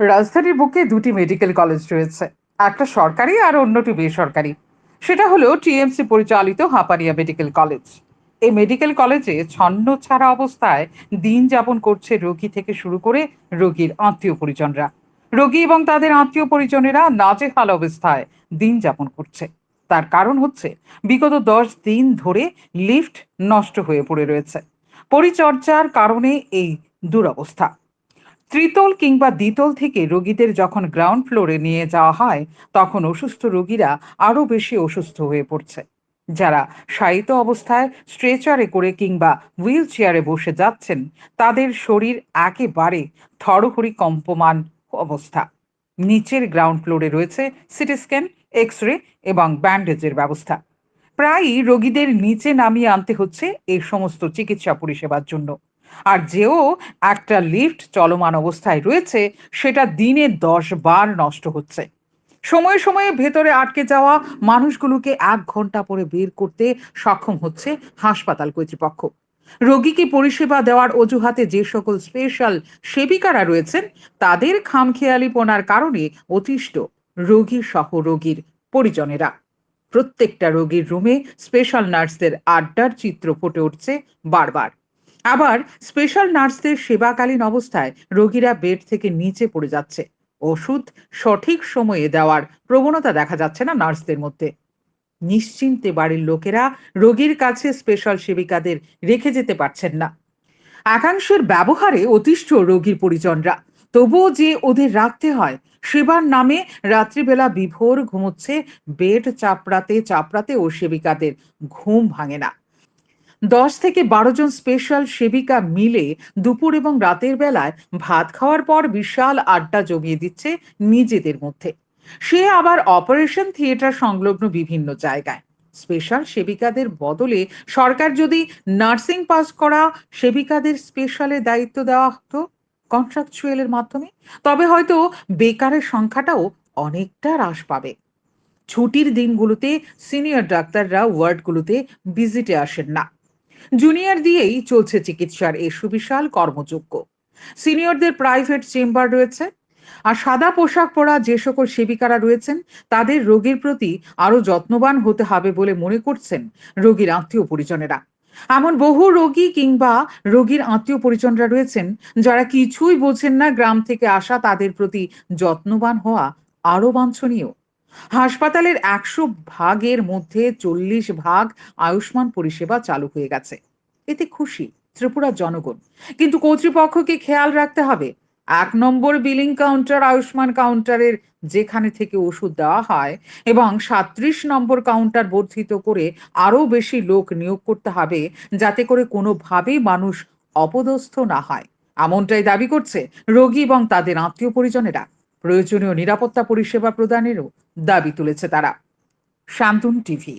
রাজধানীর বুকে দুটি মেডিকেল কলেজ রয়েছে, একটা সরকারি আর অন্যটি বেসরকারি। সেটা হলো টিএমসি পরিচালিত হাপানিয়া মেডিকেল কলেজ। এই মেডিকেল কলেজে ছন্ন ছাড়া অবস্থায় দিন যাপন করছে রোগী থেকে শুরু করে রোগীর আত্মীয় পরিজনরা রোগী এবং তাদের আত্মীয় পরিজনেরা নাজেহাল অবস্থায় দিন যাপন করছে। তার কারণ হচ্ছে, বিগত দশ দিন ধরে লিফট নষ্ট হয়ে পড়ে রয়েছে। পরিচর্যার কারণে এই দুরবস্থা। ত্রিতল কিংবা দ্বিতল থেকে রোগীদের যখন গ্রাউন্ড ফ্লোরে নিয়ে যাওয়া হয়, তখন অসুস্থ রোগীরা আরও বেশি অসুস্থ হয়ে পড়ছে। যারা শায়িত অবস্থায় স্ট্রেচারে করে কিংবা হুইল চেয়ারে বসে যাচ্ছেন, তাদের শরীর একেবারে থরহরি কম্পমান অবস্থা। নিচের গ্রাউন্ড ফ্লোরে রয়েছে সিটি স্ক্যান এক্স রে এবং ব্যান্ডেজের ব্যবস্থা। প্রায়ই রোগীদের নিচে নামিয়ে আনতে হচ্ছে এই সমস্ত চিকিৎসা পরিষেবার জন্য। আর যেও একটা লিফট চলমান অবস্থায় রয়েছে, সেটা দিনে দশ বার নষ্ট হচ্ছে। সময়ে সময়ে ভেতরে আটকে যাওয়া মানুষগুলোকে এক ঘণ্টা পরে বের করতে সক্ষম হচ্ছে হাসপাতাল কর্তৃপক্ষ। রোগীকে পরিষেবা দেওয়ার অজুহাতে যে সকল স্পেশাল সেবিকারা রয়েছেন, তাদের খামখেয়ালিপনার কারণে অতিষ্ঠ রোগী সহ রোগীর পরিজনেরা। প্রত্যেকটা রোগীর রুমে স্পেশাল নার্সদের আড্ডার চিত্র ফুটে উঠছে বারবার। আবার স্পেশাল নার্সদের সেবাকালীন অবস্থায় রোগীরা বেড থেকে নিচে পড়ে যাচ্ছে। ওষুধ সঠিক সময়ে দেওয়ার প্রবণতা দেখা যাচ্ছে না নার্সদের মধ্যে। নিশ্চিন্তে বাড়ির লোকেরা রোগীর কাছে স্পেশাল সেবিকাদের রেখে যেতে পারছেন না। একাংশের ব্যবহারে অতিষ্ঠ রোগীর পরিজনরা। তবুও যে ওদের রাখতে হয়, সেবার নামে রাত্রিবেলা বিভোর ঘুমোচ্ছে বেড চাপড়াতে চাপড়াতে ও সেবিকাদের ঘুম ভাঙে না। দশ থেকে বারো জন স্পেশাল সেবিকা মিলে দুপুর এবং রাতের বেলায় ভাত খাওয়ার পর বিশাল আড্ডা জমিয়ে দিচ্ছে নিজেদের মধ্যে। সে আবার অপারেশন থিয়েটার সংলগ্ন বিভিন্ন জায়গায়। স্পেশাল সেবিকাদের বদলে সরকার যদি নার্সিং পাস করা সেবিকাদের স্পেশালে দায়িত্ব দেওয়া হতো কন্ট্রাকচুয়ালের মাধ্যমে, তবে হয়তো বেকারের সংখ্যাটাও অনেকটা হ্রাস পাবে। ছুটির দিনগুলোতে সিনিয়র ডাক্তাররা ওয়ার্ডগুলোতে ভিজিটে আসেন না। জুনিয়র দিয়েই চলছে চিকিৎসার এই সুবিশাল কর্মযোগ্য সিনিয়রদের প্রাইভেট চেম্বার রয়েছে। আর সাদা পোশাক পরা যে সকল সেবিকারা রয়েছেন, তাদের রোগীর প্রতি আরও যত্নবান হতে হবে বলে মনে করছেন রোগীর আত্মীয় পরিজনেরা। এমন বহু রোগী কিংবা রোগীর আত্মীয় পরিজনরা রয়েছেন, যারা কিছুই বোঝেন না, গ্রাম থেকে আসা তাদের প্রতি যত্নবান হওয়া আরও বাঞ্ছনীয়। হাসপাতালের একশো ভাগের মধ্যে চল্লিশ ভাগ আয়ুষ্মান পরিষেবা চালু হয়ে গেছে। এতে খুশি ত্রিপুরার জনগণ। কিন্তু কর্তৃপক্ষকে খেয়াল রাখতে হবে, এক নম্বর বিলিং কাউন্টার আয়ুষ্মান কাউন্টারের যেখানে থেকে ওষুধ দেওয়া হয় এবং সাত্রিশ নম্বর কাউন্টার বর্ধিত করে আরও বেশি লোক নিয়োগ করতে হবে যাতে করে কোনোভাবেই মানুষ অপদস্থ না হয়। এমনটাই দাবি করছে রোগী এবং তাদের আত্মীয় পরিজনেরা। প্রয়োজনীয় নিরাপত্তা পরিষেবা প্রদানেরও দাবি তুলেছে তারা। শান্তন টিভি